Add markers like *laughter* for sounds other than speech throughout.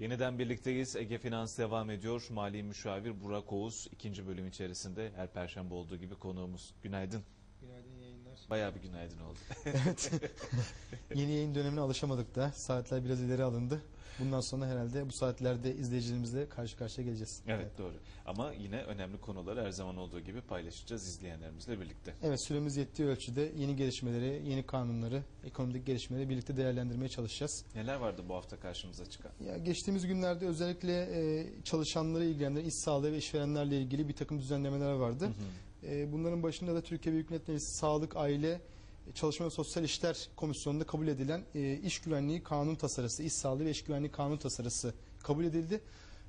Yeniden birlikteyiz. Ege Finans devam ediyor. Mali müşavir Burak Oğuz ikinci bölüm içerisinde her perşembe olduğu gibi konuğumuz. Günaydın. Günaydın. Bayağı bir günaydın oldu. *laughs* evet. *laughs* Yeni yayın dönemine alışamadık da. Saatler biraz ileri alındı. Bundan sonra herhalde bu saatlerde izleyicilerimizle karşı karşıya geleceğiz. evet doğru. Ama yine önemli konuları her zaman olduğu gibi paylaşacağız izleyenlerimizle birlikte. Evet süremiz yettiği ölçüde yeni gelişmeleri, yeni kanunları, ekonomik gelişmeleri birlikte değerlendirmeye çalışacağız. Neler vardı bu hafta karşımıza çıkan? Ya geçtiğimiz günlerde özellikle e, çalışanları ilgilendiren iş sağlığı ve işverenlerle ilgili bir takım düzenlemeler vardı. E, bunların başında da Türkiye Büyük Millet Meclisi Sağlık, Aile, Çalışma ve Sosyal İşler Komisyonu'nda kabul edilen e, iş güvenliği kanun tasarısı, iş sağlığı ve iş güvenliği kanun tasarısı kabul edildi.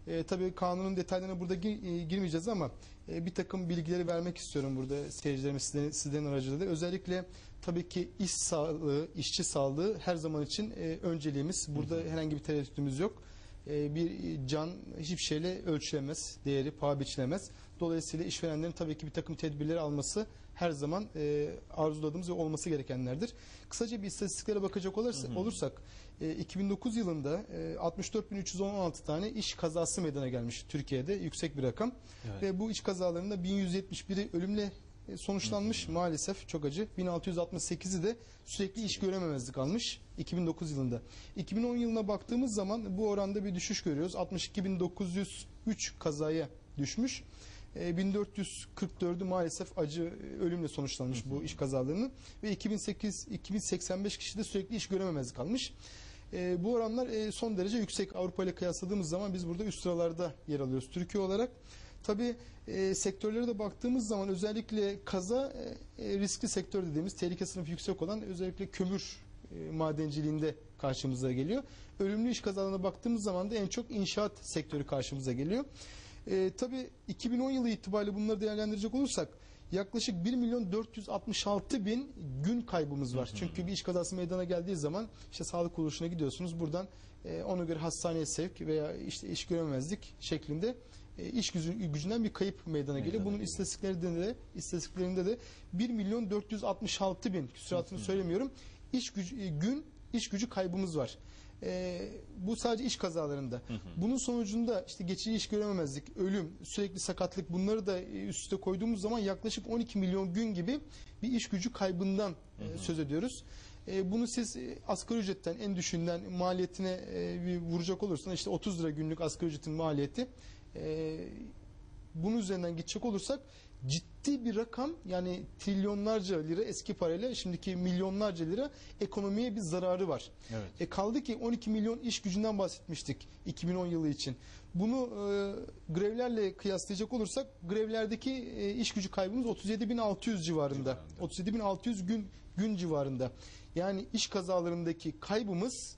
E, tabii kanunun detaylarına burada gir- e, girmeyeceğiz ama e, bir takım bilgileri vermek istiyorum burada seyircilerime sizlerin, sizlerin aracılığıyla. Özellikle tabii ki iş sağlığı, işçi sağlığı her zaman için e, önceliğimiz. Burada herhangi bir tereddütümüz yok. E, bir can hiçbir şeyle ölçülemez, değeri paha biçilemez. Dolayısıyla işverenlerin tabii ki bir takım tedbirleri alması her zaman e, arzuladığımız ve olması gerekenlerdir. Kısaca bir istatistiklere bakacak olursa, olursak e, 2009 yılında e, 64.316 tane iş kazası meydana gelmiş Türkiye'de yüksek bir rakam. Evet. Ve bu iş kazalarında 1171'i ölümle e, sonuçlanmış maalesef çok acı. 1668'i de sürekli iş görememezlik almış 2009 yılında. 2010 yılına baktığımız zaman bu oranda bir düşüş görüyoruz. 62.903 kazaya düşmüş. E, 1444'ü maalesef acı e, ölümle sonuçlanmış bu iş kazalarının ve 2008 2085 kişi de sürekli iş görememezlik almış. E, bu oranlar e, son derece yüksek. Avrupa ile kıyasladığımız zaman biz burada üst sıralarda yer alıyoruz Türkiye olarak. Tabii e, sektörlere de baktığımız zaman özellikle kaza e, e, riskli sektör dediğimiz tehlike sınıfı yüksek olan özellikle kömür e, madenciliğinde karşımıza geliyor. Ölümlü iş kazalarına baktığımız zaman da en çok inşaat sektörü karşımıza geliyor. E, tabii 2010 yılı itibariyle bunları değerlendirecek olursak yaklaşık 1 milyon 466 bin gün kaybımız var. Çünkü bir iş kazası meydana geldiği zaman işte sağlık kuruluşuna gidiyorsunuz. Buradan e, ona göre hastaneye sevk veya işte iş görememezlik şeklinde e, iş gücü, gücünden bir kayıp meydana geliyor. Meydana Bunun geliyor. istatistiklerinde de istatistiklerinde de 1 milyon 466 bin küsuratını söylemiyorum. İş gücü, gün iş gücü kaybımız var. E, bu sadece iş kazalarında. Bunun sonucunda işte geçici iş görememezlik, ölüm, sürekli sakatlık bunları da e, üst üste koyduğumuz zaman yaklaşık 12 milyon gün gibi bir iş gücü kaybından e, söz ediyoruz. E, bunu siz asgari ücretten en düşünden maliyetine bir vuracak olursanız işte 30 lira günlük asgari ücretin maliyeti e, bunun üzerinden gidecek olursak ciddi bir rakam yani trilyonlarca lira eski parayla şimdiki milyonlarca lira ekonomiye bir zararı var. Evet. E kaldı ki 12 milyon iş gücünden bahsetmiştik 2010 yılı için. Bunu e, grevlerle kıyaslayacak olursak grevlerdeki e, iş gücü kaybımız 37.600 civarında. Civarında. 37.600 gün gün civarında. Yani iş kazalarındaki kaybımız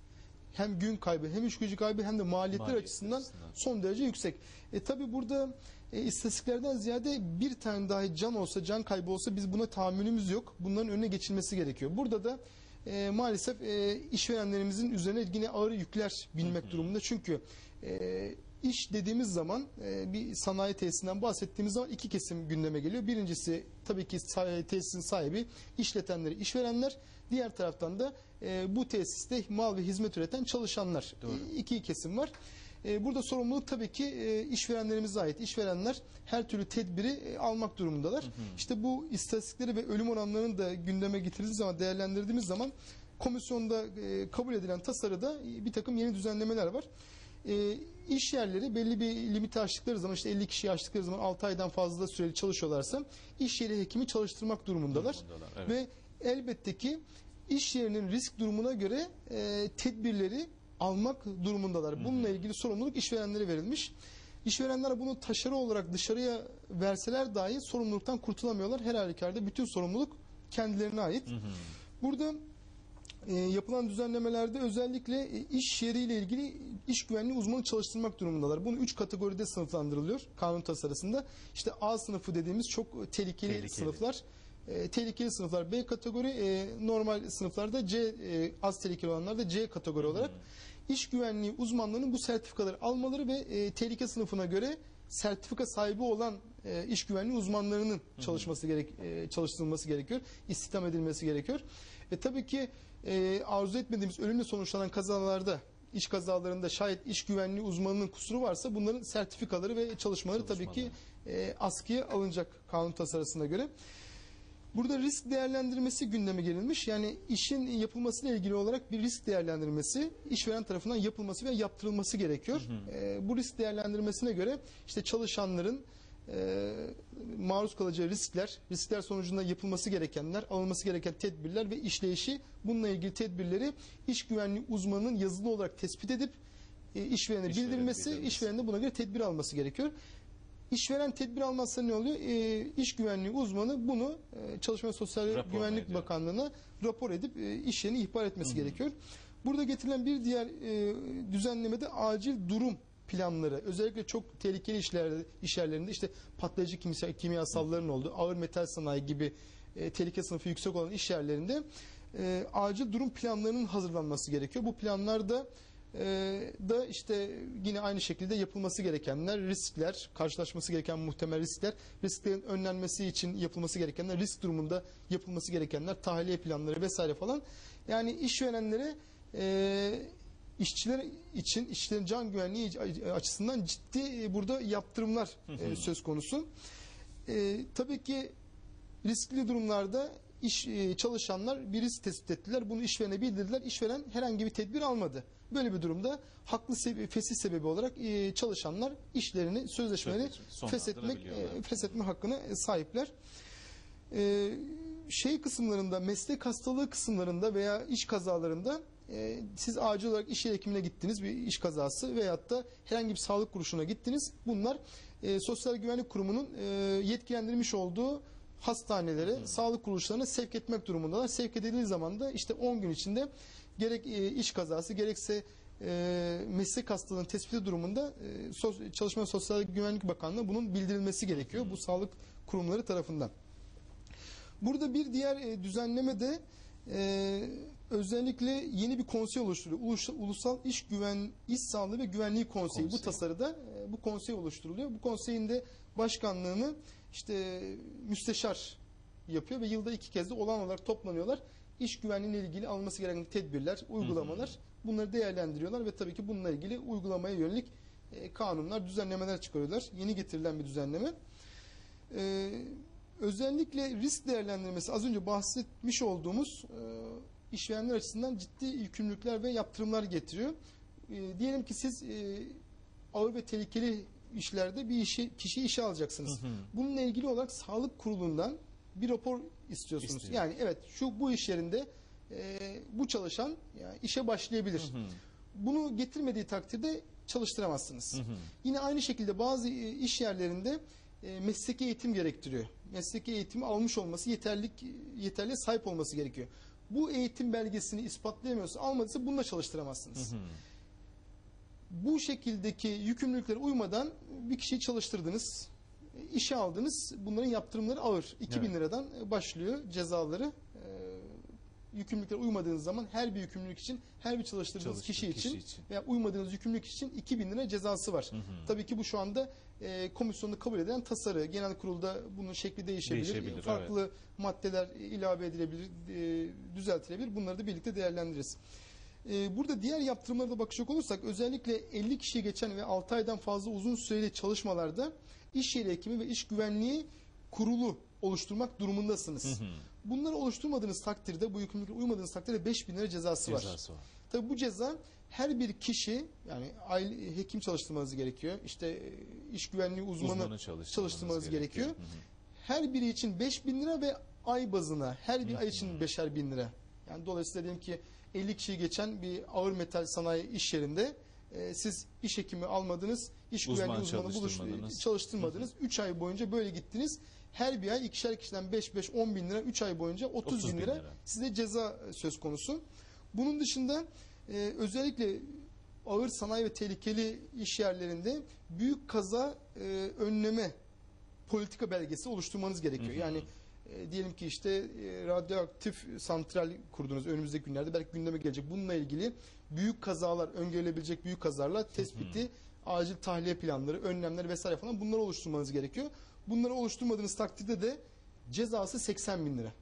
hem gün kaybı hem iş gücü kaybı hem de maliyetler Maliyet açısından açısından. son derece yüksek. E tabi burada e, istatistiklerden ziyade bir tane dahi can olsa, can kaybı olsa biz buna tahammülümüz yok. Bunların önüne geçilmesi gerekiyor. Burada da e, maalesef e, işverenlerimizin üzerine yine ağır yükler binmek durumunda. Çünkü e, iş dediğimiz zaman e, bir sanayi tesisinden bahsettiğimiz zaman iki kesim gündeme geliyor. Birincisi tabii ki sa- tesisin sahibi, işletenleri, işverenler. Diğer taraftan da e, bu tesiste mal ve hizmet üreten çalışanlar. Doğru. E, iki kesim var. E, Burada sorumluluk tabii ki e, işverenlerimize ait. İşverenler her türlü tedbiri e, almak durumundalar. İşte bu istatistikleri ve ölüm oranlarını da gündeme getirdiğimiz zaman, değerlendirdiğimiz zaman komisyonda e, kabul edilen tasarıda bir takım yeni düzenlemeler var. E, iş yerleri belli bir limiti aştıkları zaman işte 50 kişiyi aştıkları zaman 6 aydan fazla süreli çalışıyorlarsa iş yeri hekimi çalıştırmak durumundalar. Durumundalar, evet. Ve elbette ki iş yerinin risk durumuna göre e, tedbirleri almak durumundalar. Bununla ilgili sorumluluk işverenlere verilmiş. İşverenler bunu taşero olarak dışarıya verseler dahi sorumluluktan kurtulamıyorlar. Her halükarda bütün sorumluluk kendilerine ait. Burada e, yapılan düzenlemelerde özellikle e, iş yeriyle ilgili iş güvenliği uzmanı çalıştırmak durumundalar. Bunu üç kategoride sınıflandırılıyor kanun tasarısında. İşte A sınıfı dediğimiz çok tehlikeli, Tehlikeli. sınıflar. E, tehlikeli sınıflar B kategori, e, normal sınıflarda C e, az tehlikeli olanlar da C kategori olarak iş güvenliği uzmanlarının bu sertifikaları almaları ve e, tehlike sınıfına göre sertifika sahibi olan e, iş güvenliği uzmanlarının çalışması gerek e, çalıştırılması gerekiyor. istihdam edilmesi gerekiyor. E tabii ki e, arzu etmediğimiz ölümle sonuçlanan kazalarda iş kazalarında şayet iş güvenliği uzmanının kusuru varsa bunların sertifikaları ve çalışmaları tabii ki e, askıya alınacak kanun tasarısına göre. Burada risk değerlendirmesi gündeme gelinmiş. Yani işin yapılmasıyla ilgili olarak bir risk değerlendirmesi işveren tarafından yapılması ve yaptırılması gerekiyor. Ee, bu risk değerlendirmesine göre işte çalışanların e, maruz kalacağı riskler, riskler sonucunda yapılması gerekenler, alınması gereken tedbirler ve işleyişi bununla ilgili tedbirleri iş güvenliği uzmanının yazılı olarak tespit edip e, işverene İşverene bildirmesi, bildirmesi. işverenin de buna göre tedbir alması gerekiyor. İşveren tedbir almazsa ne oluyor? E, iş güvenliği uzmanı bunu e, Çalışma ve Sosyal Rapor Güvenlik ediyor. Bakanlığı'na rapor edip e, iş yerini ihbar etmesi gerekiyor. Burada getirilen bir diğer e, düzenlemede acil durum planları özellikle çok tehlikeli işlerde iş yerlerinde işte patlayıcı kimya, kimyasalların olduğu ağır metal sanayi gibi e, tehlike sınıfı yüksek olan iş yerlerinde e, acil durum planlarının hazırlanması gerekiyor. Bu planlarda da işte yine aynı şekilde yapılması gerekenler, riskler, karşılaşması gereken muhtemel riskler, risklerin önlenmesi için yapılması gerekenler, risk durumunda yapılması gerekenler, tahliye planları vesaire falan. Yani işverenlere e, işçiler için işçilerin can güvenliği açısından ciddi e, burada yaptırımlar e, söz konusu. E, tabii ki riskli durumlarda iş çalışanlar bir risk tespit ettiler. Bunu işverene bildirdiler. İşveren herhangi bir tedbir almadı. Böyle bir durumda haklı sebe- fesih sebebi olarak e, çalışanlar işlerini, sözleşmeleri Sözleşme feshetmek e, feshetme hakkına e, sahipler. E, şey kısımlarında, meslek hastalığı kısımlarında veya iş kazalarında e, siz acil olarak iş yeri hekimine gittiniz bir iş kazası veyahut da herhangi bir sağlık kuruluşuna gittiniz. Bunlar e, Sosyal Güvenlik Kurumu'nun e, yetkilendirmiş olduğu hastanelere, sağlık kuruluşlarına sevk etmek durumundalar. Sevk edildiği zaman da işte 10 gün içinde gerek e, iş kazası gerekse e, meslek hastalığının tespiti durumunda e, Sos- Çalışma ve Sosyal Güvenlik Bakanlığı'na bunun bildirilmesi gerekiyor bu sağlık kurumları tarafından. Burada bir diğer e, düzenleme de e, özellikle yeni bir konsey oluşturuyor. Ulus- Ulusal İş Güven İş Sağlığı ve Güvenliği Konseyi. Bu Konsey. tasarıda e, bu konsey oluşturuluyor. Bu konseyin de başkanlığını işte müsteşar yapıyor ve yılda iki kez de olan olarak toplanıyorlar. İş güvenliğiyle ilgili alınması gereken tedbirler, uygulamalar bunları değerlendiriyorlar ve tabii ki bununla ilgili uygulamaya yönelik e, kanunlar, düzenlemeler çıkarıyorlar. Yeni getirilen bir düzenleme. Ee, özellikle risk değerlendirmesi az önce bahsetmiş olduğumuz e, işverenler açısından ciddi yükümlülükler ve yaptırımlar getiriyor. E, diyelim ki siz e, ağır ve tehlikeli işlerde bir işi kişi işe alacaksınız. Bununla ilgili olarak sağlık kurulundan bir rapor istiyorsunuz. İstiyor. Yani evet şu bu iş yerinde e, bu çalışan yani işe başlayabilir. Bunu getirmediği takdirde çalıştıramazsınız. Yine aynı şekilde bazı e, iş yerlerinde e, mesleki eğitim gerektiriyor. Mesleki eğitimi almış olması, yeterlik yeterliğe sahip olması gerekiyor. Bu eğitim belgesini ispatlayamıyorsa, almadıysa bununla çalıştıramazsınız. Bu şekildeki yükümlülüklere uymadan bir kişiyi çalıştırdınız, işe aldınız. Bunların yaptırımları ağır. 2000 Evet. liradan başlıyor cezaları. E, yükümlülüklere uymadığınız zaman her bir yükümlülük için, her bir çalıştırdığınız kişi kişi için için. veya uymadığınız yükümlülük için 2000 lira cezası var. Tabii ki bu şu anda e, komisyonda kabul edilen tasarı. Genel kurulda bunun şekli değişebilir. Değişebilir, Farklı maddeler ilave edilebilir, e, düzeltilebilir. Bunları da birlikte değerlendiririz. E, burada diğer yaptırımlara da bakacak olursak özellikle 50 kişiyi geçen ve 6 aydan fazla uzun süreli çalışmalarda iş yeri hekimi ve iş güvenliği kurulu oluşturmak durumundasınız. Bunları oluşturmadığınız takdirde, bu yükümlülüklere uymadığınız takdirde 5000 lira cezası, var. Cezası var. Tabii bu ceza her bir kişi yani aile hekim çalıştırmanız gerekiyor. İşte e, iş güvenliği uzmanı, Uzmanı çalıştırmanız çalıştırmanız gerekiyor. gerekiyor. Her biri için 5000 lira ve ay bazına her bir ay için beşer bin lira. Yani dolayısıyla diyelim ki 50 kişiyi geçen bir ağır metal sanayi iş yerinde e, siz iş hekimi almadınız, iş Uzman güvenliği uzmanı buluş, çalıştırmadınız. çalıştırmadınız. 3 ay boyunca böyle gittiniz. Her bir ay ikişer kişiden 5-5-10 bin lira, 3 ay boyunca 30, 30 bin lira, lira. size ceza e, söz konusu. Bunun dışında e, özellikle ağır sanayi ve tehlikeli iş yerlerinde büyük kaza e, önleme politika belgesi oluşturmanız gerekiyor. Yani e, diyelim ki işte e, radyoaktif santral kurdunuz önümüzdeki günlerde belki gündeme gelecek. Bununla ilgili büyük kazalar, öngörülebilecek büyük kazalarla tespiti, acil tahliye planları, önlemler vesaire falan bunları oluşturmanız gerekiyor. Bunları oluşturmadığınız takdirde de cezası 80 bin lira.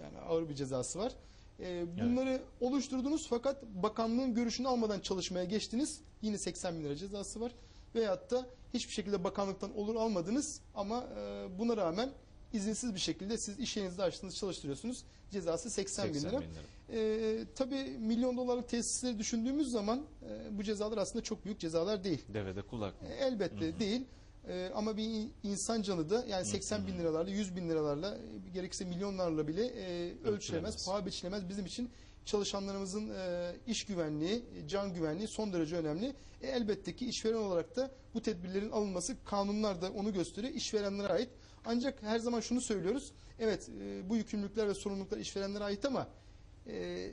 Yani ağır bir cezası var. E, bunları oluşturdunuz fakat bakanlığın görüşünü almadan çalışmaya geçtiniz. Yine 80 bin lira cezası var. Veyahut da hiçbir şekilde bakanlıktan olur almadınız ama e, buna rağmen izinsiz bir şekilde siz iş yerinizde açtınız çalıştırıyorsunuz. Cezası 80, bin 80 lira. bin lira. E, tabii milyon dolarlık tesisleri düşündüğümüz zaman e, bu cezalar aslında çok büyük cezalar değil. Devede kulak. E, Elbette değil. E, ama bir in- insan canı da yani 80 bin liralarla 100 bin liralarla e, gerekirse milyonlarla bile e, ölçülemez, paha biçilemez. Bizim için çalışanlarımızın e, iş güvenliği, can güvenliği son derece önemli. E, elbette ki işveren olarak da bu tedbirlerin alınması kanunlar da onu gösteriyor. İşverenlere ait. Ancak her zaman şunu söylüyoruz. Evet e, bu yükümlülükler ve sorumluluklar işverenlere ait ama e,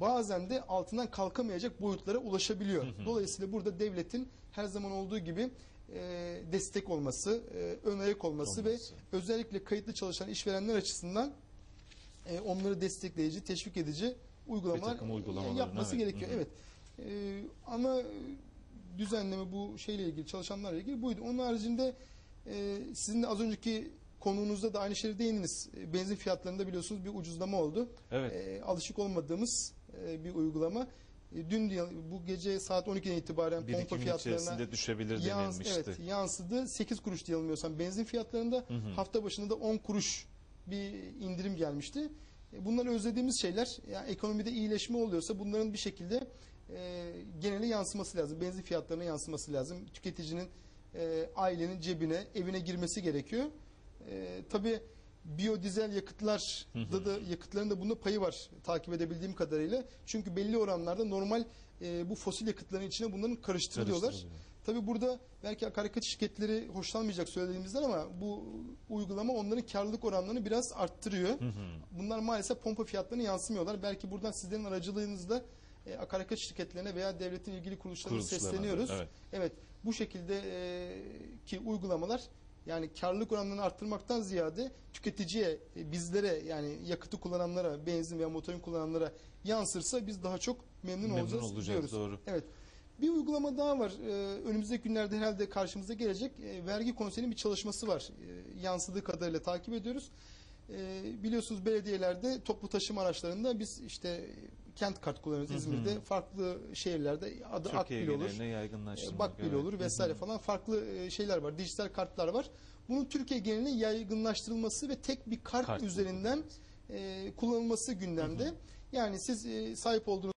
bazen de altından kalkamayacak boyutlara ulaşabiliyor. Dolayısıyla burada devletin her zaman olduğu gibi e, destek olması, e, ön ayak olması, ve Olması. özellikle kayıtlı çalışan işverenler açısından e, onları destekleyici, teşvik edici uygulamalar yapması evet. gerekiyor. Hı hı. Evet. E, ana düzenleme bu şeyle ilgili, çalışanlarla ilgili buydu. Onun haricinde e, sizin az önceki konuğunuzda da aynı şeye değindiniz. E, Benzin fiyatlarında biliyorsunuz bir ucuzlama oldu. Evet. E, alışık olmadığımız e, bir uygulama. E, dün bu gece saat 12'den itibaren Bir pompa fiyatlarına düşebilir yans, denilmişti. evet, yansıdı. 8 kuruş diye yanılmıyorsam benzin fiyatlarında Hı hı. hafta başında da 10 kuruş bir indirim gelmişti. E, Bunlar özlediğimiz şeyler. Yani ekonomide iyileşme oluyorsa bunların bir şekilde e, genele yansıması lazım. Benzin fiyatlarına yansıması lazım. Tüketicinin e, ailenin cebine, evine girmesi gerekiyor. E, tabii biyodizel yakıtlar da da yakıtların da bunda payı var takip edebildiğim kadarıyla. Çünkü belli oranlarda normal e, bu fosil yakıtların içine bunların karıştırılıyorlar. Karıştırılıyor. Tabii burada belki akaryakıt şirketleri hoşlanmayacak söylediğimizden ama bu uygulama onların karlılık oranlarını biraz arttırıyor. Hı hı. Bunlar maalesef pompa fiyatlarına yansımıyorlar. Belki buradan sizlerin aracılığınızla e, akaryakıt şirketlerine veya devletin ilgili kuruluşlarına Kuruluşlarına da, sesleniyoruz. evet. Evet, bu şekilde e, ki uygulamalar yani karlılık oranlarını arttırmaktan ziyade tüketiciye, e, bizlere yani yakıtı kullananlara, benzin veya motorin kullananlara yansırsa biz daha çok memnun, Memnun olacağız, olacağız diyoruz. doğru. Evet. Bir uygulama daha var. Ee, önümüzdeki günlerde herhalde karşımıza gelecek. Ee, vergi konseyinin bir çalışması var. Ee, yansıdığı kadarıyla takip ediyoruz. Ee, biliyorsunuz belediyelerde toplu taşıma araçlarında biz işte kent kart kullanıyoruz Hı hı. İzmir'de. Farklı şehirlerde adı Akbil olur. E, Bakbil evet. olur vesaire Hı hı. falan farklı e, şeyler var. Dijital kartlar var. Bunun Türkiye geneline yaygınlaştırılması ve tek bir kart, Kart üzerinden e, kullanılması gündemde. Yani siz e, sahip olduğunuz